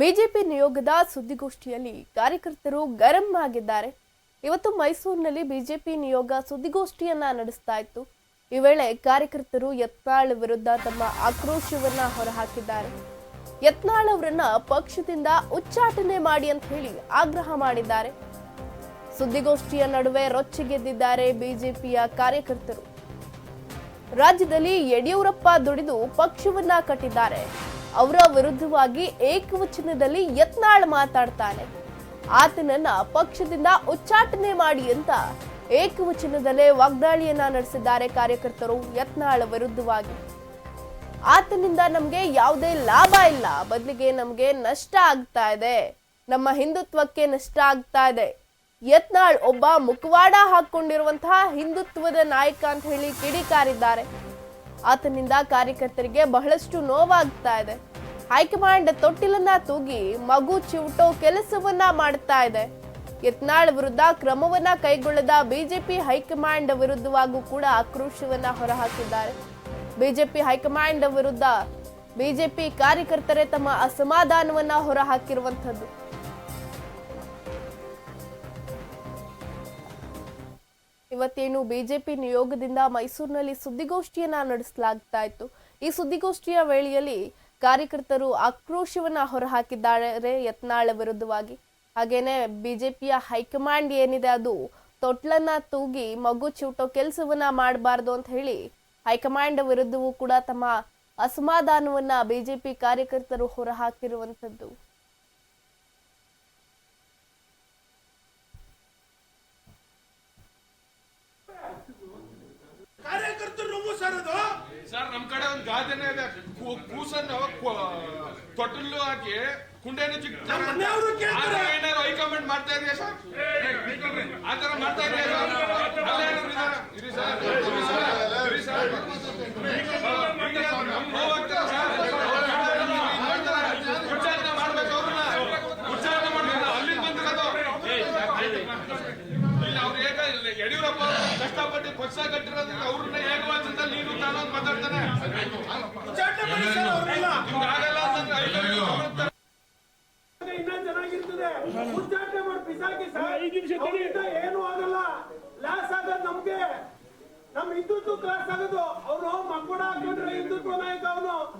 BJP ನಿಯೋಗದ ಸುದ್ದಿಗೋಷ್ಠಿಯಲ್ಲಿ ಕಾರ್ಯಕರ್ತರು ಗರಂ ಆಗಿದ್ದಾರೆ. ಇವತ್ತು ಮೈಸೂರಿನಲ್ಲಿ ಬಿಜೆಪಿ ನಿಯೋಗ ಸುದ್ದಿಗೋಷ್ಠಿಯನ್ನ ನಡೆಸ್ತಾ ಇತ್ತು. ಈ ವೇಳೆ ಕಾರ್ಯಕರ್ತರು ಯತ್ನಾಳ್ ವಿರುದ್ಧ ತಮ್ಮ ಆಕ್ರೋಶವನ್ನ ಹೊರಹಾಕಿದ್ದಾರೆ. ಯತ್ನಾಳ್ ಅವರನ್ನ ಪಕ್ಷದಿಂದ ಉಚ್ಚಾಟನೆ ಮಾಡಿ ಅಂತ ಹೇಳಿ ಆಗ್ರಹ ಮಾಡಿದ್ದಾರೆ. ಸುದ್ದಿಗೋಷ್ಠಿಯ ನಡುವೆ ರೊಚ್ಚಿಗೆದ್ದಿದ್ದಾರೆ ಬಿಜೆಪಿಯ ಕಾರ್ಯಕರ್ತರು. ರಾಜ್ಯದಲ್ಲಿ ಯಡಿಯೂರಪ್ಪ ದುಡಿದು ಪಕ್ಷವನ್ನ ಕಟ್ಟಿದ್ದಾರೆ. ಅವರ ವಿರುದ್ಧವಾಗಿ ಏಕವಚನದಲ್ಲಿ ಯತ್ನಾಳ್ ಮಾತಾಡ್ತಾನೆ. ಆತನನ್ನ ಪಕ್ಷದಿಂದ ಉಚ್ಚಾಟನೆ ಮಾಡಿ ಅಂತ ಏಕವಚನದಲ್ಲೇ ವಾಗ್ದಾಳಿಯನ್ನ ನಡೆಸಿದ್ದಾರೆ ಕಾರ್ಯಕರ್ತರು ಯತ್ನಾಳ್ ವಿರುದ್ಧವಾಗಿ. ಆತನಿಂದ ನಮಗೆ ಯಾವುದೇ ಲಾಭ ಇಲ್ಲ. ಬದಲಿಗೆ ನಮಗೆ ನಷ್ಟ ಆಗ್ತಾ ಇದೆ. ನಮ್ಮ ಹಿಂದುತ್ವಕ್ಕೆ ನಷ್ಟ ಆಗ್ತಾ ಇದೆ. ಯತ್ನಾಳ್ ಒಬ್ಬ ಮುಖವಾಡ ಹಾಕೊಂಡಿರುವಂತಹ ಹಿಂದುತ್ವದ ನಾಯಕ ಅಂತ ಹೇಳಿ ಕಿಡಿಕಾರಿದ್ದಾರೆ. ಆತನಿಂದ ಕಾರ್ಯಕರ್ತರಿಗೆ ಬಹಳಷ್ಟು ನೋವಾಗ್ತಾ ಇದೆ. ಹೈಕಮಾಂಡ್ ತೊಟ್ಟಿಲನ್ನ ತೂಗಿ ಮಗು ಚಿವುಟೋ ಕೆಲಸವನ್ನ ಮಾಡ್ತಾ ಇದೆ. ಯತ್ನಾಳ್ ವಿರುದ್ಧ ಕ್ರಮವನ್ನ ಕೈಗೊಳ್ಳದ ಬಿಜೆಪಿ ಹೈಕಮಾಂಡ್ ವಿರುದ್ಧವಾಗೂ ಕೂಡ ಆಕ್ರೋಶವನ್ನ ಹೊರಹಾಕಿದ್ದಾರೆ. ಬಿಜೆಪಿ ಹೈಕಮಾಂಡ್ ವಿರುದ್ಧ ಬಿಜೆಪಿ ಕಾರ್ಯಕರ್ತರೇ ತಮ್ಮ ಅಸಮಾಧಾನವನ್ನ ಹೊರಹಾಕಿರುವಂತದ್ದು ಇವತ್ತೇನು ಬಿಜೆಪಿ ನಿಯೋಗದಿಂದ ಮೈಸೂರಿನಲ್ಲಿ ಸುದ್ದಿಗೋಷ್ಠಿಯನ್ನ ನಡೆಸಲಾಗ್ತಾ ಇತ್ತು. ಈ ಸುದ್ದಿಗೋಷ್ಠಿಯ ವೇಳೆಯಲ್ಲಿ ಕಾರ್ಯಕರ್ತರು ಆಕ್ರೋಶವನ್ನ ಹೊರಹಾಕಿದ್ದಾರೆ ಯತ್ನಾಳ ವಿರುದ್ಧವಾಗಿ. ಹಾಗೇನೆ ಬಿಜೆಪಿಯ ಹೈಕಮಾಂಡ್ ಏನಿದೆ ಅದು ತೊಟ್ಲನ್ನ ತೂಗಿ ಮಗು ಚೂಟೋ ಕೆಲಸವನ್ನ ಮಾಡಬಾರ್ದು ಅಂತ ಹೇಳಿ ಹೈಕಮಾಂಡ್ ವಿರುದ್ಧವೂ ಕೂಡ ತಮ್ಮ ಅಸಮಾಧಾನವನ್ನ ಬಿಜೆಪಿ ಕಾರ್ಯಕರ್ತರು ಹೊರಹಾಕಿರುವಂಥದ್ದು. ಕಾರ್ಯಕರ್ತರು ಸರ್ ನಮ್ ಕಡೆ ಒಂದು ಗಾದೆನೇ ಇದೆ. ಕೂ- ಕೂಸನ್ನು ಕೊ- ತೊಟ್ಟಲು ಹಾಕಿ ಕುಂಡೆನು ಚಿಕ್ಕ. ಏನಾದ್ರು ಹೈಕಮೆಂಟ್ ಮಾಡ್ತಾ ಇದೆಯಾ ಸರ್? ಆತರ ಮಾಡ್ತಾ ಇದೆಯಾ ಸರ್ ಅಲ್ಲೇ ಏನಾದ್ರು ಇದಾರಾ? ಇರಿ ಸರ್ ಇರಿ ಸರ್ ಇರಿ ಸರ್ ನೋವಾಗ್ತದೆ ಸರ್. ಉಚ್ಚಾರಣೆ ಮಾಡ್ಬೇಕು ಅವ್ರನ್ನ ಉಚ್ಚಾರಣೆ ಮಾಡ್ಬೇಕು ಅಲ್ಲಿಂದ ಬಂದಿರೋದು ಇಲ್ಲ ಅವ್ರು ಏಕ ಇಲ್ಲ, ಯಡಿಯೂರಪ್ಪ ಅವ್ರು ಕಷ್ಟಪಟ್ಟು ಪಕ್ಷ ಕಟ್ಟಿರೋದಕ್ಕೆ ಅವ್ರನ್ನ ಏಕವಚನದಲ್ಲಿ ನೀನು ತಾನು ಅಂತ ಮಾತಾಡ್ತಾನೆ ಉಚ್ಚಾಟನೆ ಮಾಡಿ ಸರ್ ಅವ್ರನ್ನೆಲ್ಲ. ಇವ್ರು ಆಗಲ್ಲ ಅಂತಂದ್ರೆ ಐದು ಇನ್ನ ಚೆನ್ನಾಗಿರ್ತದೆ ಉಚ್ಚಾಟನೆ ಮಾಡಿ ಬಿಸಾಕಿ ಏನು ಆಗಲ್ಲ. ಲಾಸ್ ಆಗದ್ ನಮ್ಗೆ. ನಮ್ ಹಿಂದುತ್ವ ಕ್ಲಾಸ್ ಆಗೋದು. ಅವ್ರು ಮಕ್ಕಳ ಹಾಕೊಂಡ್ರೆ ಹಿಂದುತ್ವ ನಾಯಕ ಅವನು.